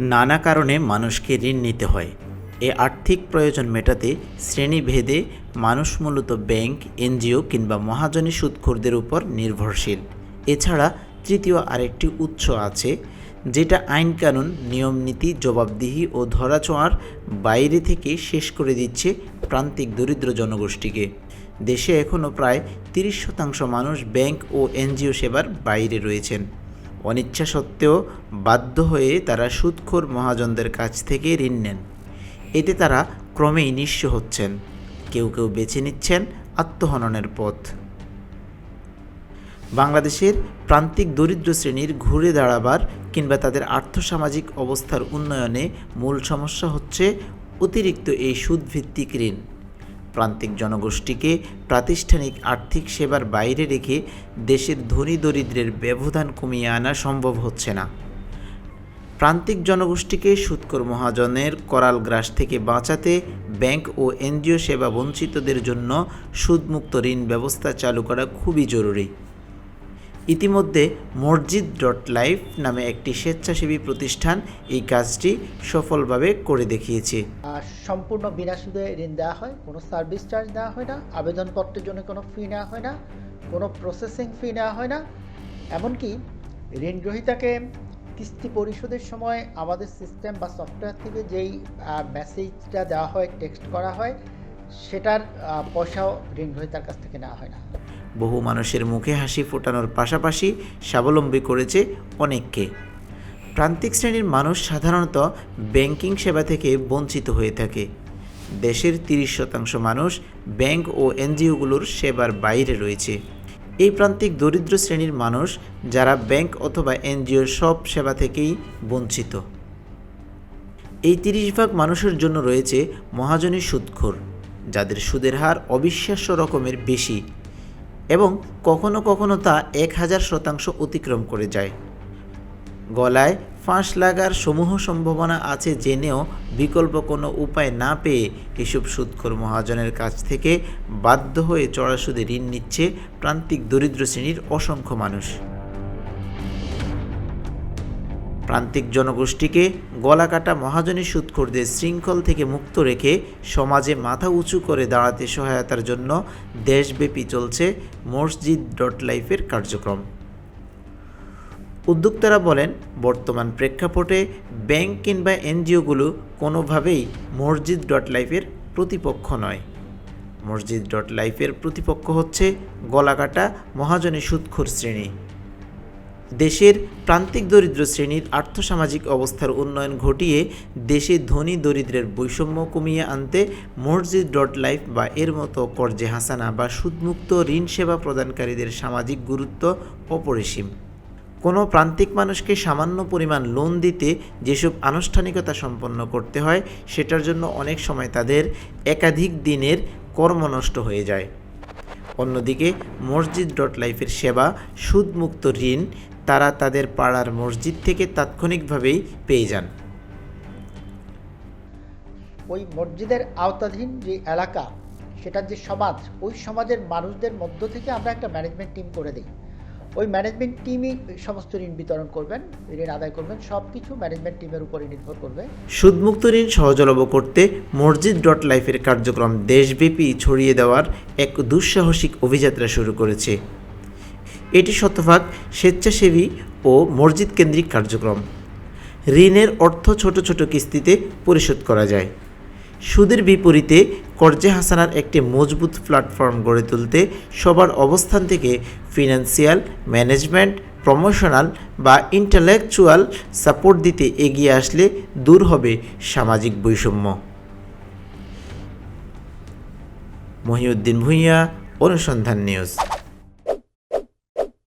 নানা কারণে মানুষকে ঋণ নিতে হয়। এ আর্থিক প্রয়োজন মেটাতে শ্রেণীভেদে মানুষ মূলত ব্যাংক, এনজিও কিংবা মহাজনী সুদখোরদের উপর নির্ভরশীল। এছাড়া তৃতীয় আরেকটি উৎস আছে, যেটা আইন কানুন নিয়মনীতি, জবাবদিহি ও ধরাছোঁয়ার বাইরে থেকে শেষ করে দিচ্ছে প্রান্তিক দরিদ্র জনগোষ্ঠীকে। দেশে এখনও প্রায় তিরিশ শতাংশ মানুষ ব্যাংক ও এনজিও সেবার বাইরে রয়েছেন। অনিচ্ছা সত্ত্বেও বাধ্য হয়ে তারা সুদখোর মহাজনদের কাছ থেকে ঋণ নেন। এতে তারা ক্রমেই নিঃস্ব হচ্ছেন। কেউ কেউ বেছে নিচ্ছেন আত্মহননের পথ। বাংলাদেশের প্রান্তিক দরিদ্র শ্রেণির ঘুরে দাঁড়াবার কিংবা তাদের আর্থসামাজিক অবস্থার উন্নয়নে মূল সমস্যা হচ্ছে অতিরিক্ত এই সুদভিত্তিক ঋণ। প্রান্তিক জনগোষ্ঠীকে প্রাতিষ্ঠানিক আর্থিক সেবার বাইরে রেখে দেশের ধনী দরিদ্রের ব্যবধান কমিয়ে আনা সম্ভব হচ্ছে না। প্রান্তিক জনগোষ্ঠীকে সুৎকর মহাজনের করাল গ্রাস থেকে বাঁচাতে ব্যাংক ও এনজিও সেবা বঞ্চিতদের জন্য সুদমুক্ত ঋণ ব্যবস্থা চালু করা খুবই জরুরি। ইতিমধ্যে মসজিদ ডট লাইফ নামে একটি স্বেচ্ছাসেবী প্রতিষ্ঠান এই কাজটি সফলভাবে করে দেখিয়েছে। সম্পূর্ণ বিনা সুদে ঋণ দেওয়া হয়, কোনো সার্ভিস চার্জ দেওয়া হয় না, আবেদনপত্রের জন্য কোনো ফি নেওয়া হয় না, কোনো প্রসেসিং ফি নেওয়া হয় না। এমনকি ঋণ গ্রহীতাকে কিস্তি পরিশোধের সময় আমাদের সিস্টেম বা সফটওয়্যার থেকে যেই মেসেজটা দেওয়া হয়, টেক্সট করা হয়, সেটার পয়সাও ঋণ গ্রহীতার কাছ থেকে নেওয়া হয় না। বহু মানুষের মুখে হাসি ফোটানোর পাশাপাশি স্বাবলম্বী করেছে অনেককে। প্রান্তিক শ্রেণির মানুষ সাধারণত ব্যাংকিং সেবা থেকে বঞ্চিত হয়ে থাকে। দেশের তিরিশ শতাংশ মানুষ ব্যাংক ও এনজিওগুলোর সেবার বাইরে রয়েছে। এই প্রান্তিক দরিদ্র শ্রেণির মানুষ যারা ব্যাংক অথবা এনজিওর সব সেবা থেকেই বঞ্চিত। এই তিরিশ ভাগ মানুষের জন্য রয়েছে মহাজনী সুদখোর, যাদের সুদের হার অবিশ্বাস্য রকমের বেশি। এবং কখনো কখনো তা এক হাজার শতাংশ অতিক্রম করে যায়। গলায় ফাঁস লাগার সমূহ সম্ভাবনা আছে জেনেও বিকল্প কোনো উপায় না পেয়ে এসব সুদখোর মহাজনের কাছ থেকে বাধ্য হয়ে চড়া সুদে ঋণ নিচ্ছে প্রান্তিক দরিদ্র শ্রেণির অসংখ্য মানুষ। প্রান্তিক জনগোষ্ঠীকে গলাকাটা মহাজনী সুৎখোরদের শৃঙ্খল থেকে মুক্ত রেখে সমাজে মাথা উঁচু করে দাঁড়াতে সহায়তার জন্য দেশব্যাপী চলছে মসজিদ ডট লাইফের কার্যক্রম। উদ্যোক্তারা বলেন, বর্তমান প্রেক্ষাপটে ব্যাংক কিংবা এনজিওগুলো কোনোভাবেই মসজিদ ডট লাইফের প্রতিপক্ষ নয়। মসজিদ ডট লাইফের প্রতিপক্ষ হচ্ছে গলাকাটা মহাজনী সুৎখোর শ্রেণি। দেশের প্রান্তিক দরিদ্র শ্রেণির আর্থসামাজিক অবস্থার উন্নয়ন ঘটিয়ে দেশে ধনী দরিদ্রের বৈষম্য কমিয়ে আনতে মসজিদ ডট লাইফ বা এর মতো কর্জে হাসানা বা সুদমুক্ত ঋণ সেবা প্রদানকারীদের সামাজিক গুরুত্ব অপরিসীম। কোনো প্রান্তিক মানুষকে সামান্য পরিমাণ লোন দিতে যেসব আনুষ্ঠানিকতা সম্পন্ন করতে হয়, সেটার জন্য অনেক সময় তাদের একাধিক দিনের কর্ম নষ্ট হয়ে যায়। অন্যদিকে মসজিদ ডট লাইফের সেবা, সুদমুক্ত ঋণ, তারা তাদের পাড়ার মসজিদ থেকে তাৎক্ষণিকভাবেই পেয়ে যান। ওই মসজিদের আওতাধীন যে এলাকা, সেটার যে সমাজ, ওই সমাজের মানুষদের মধ্য থেকে আমরা একটা ম্যানেজমেন্ট টিম করে দিই। ওই ম্যানেজমেন্ট টিমই সমস্ত ঋণ বিতরণ করবেন, ঋণ আদায় করবেন সব কিছু ম্যানেজমেন্ট টিমের উপরে নির্ভর করবে। সুদমুক্ত ঋণ সহজলভ্য করতে মসজিদ ডট লাইফের কার্যক্রম দেশব্যাপী ছড়িয়ে দেওয়ার এক দুঃসাহসিক অভিযাত্রা শুরু করেছে। এটি শতভাগ স্বেচ্ছাসেবী ও মসজিদ কেন্দ্রিক কার্যক্রম। ঋণের অর্থ ছোট ছোট কিস্তিতে পরিশোধ করা যায়। সুদের বিপরীতে কর্জে হাসানার একটি মজবুত প্ল্যাটফর্ম গড়ে তুলতে সবার অবস্থান থেকে ফিনান্সিয়াল ম্যানেজমেন্ট প্রমোশনাল বা ইন্টালেকচুয়াল সাপোর্ট দিতে এগিয়ে আসলে দূর হবে সামাজিক বৈষম্য। মহিউদ্দিন ভূঁইয়া, অনুসন্ধান নিউজ।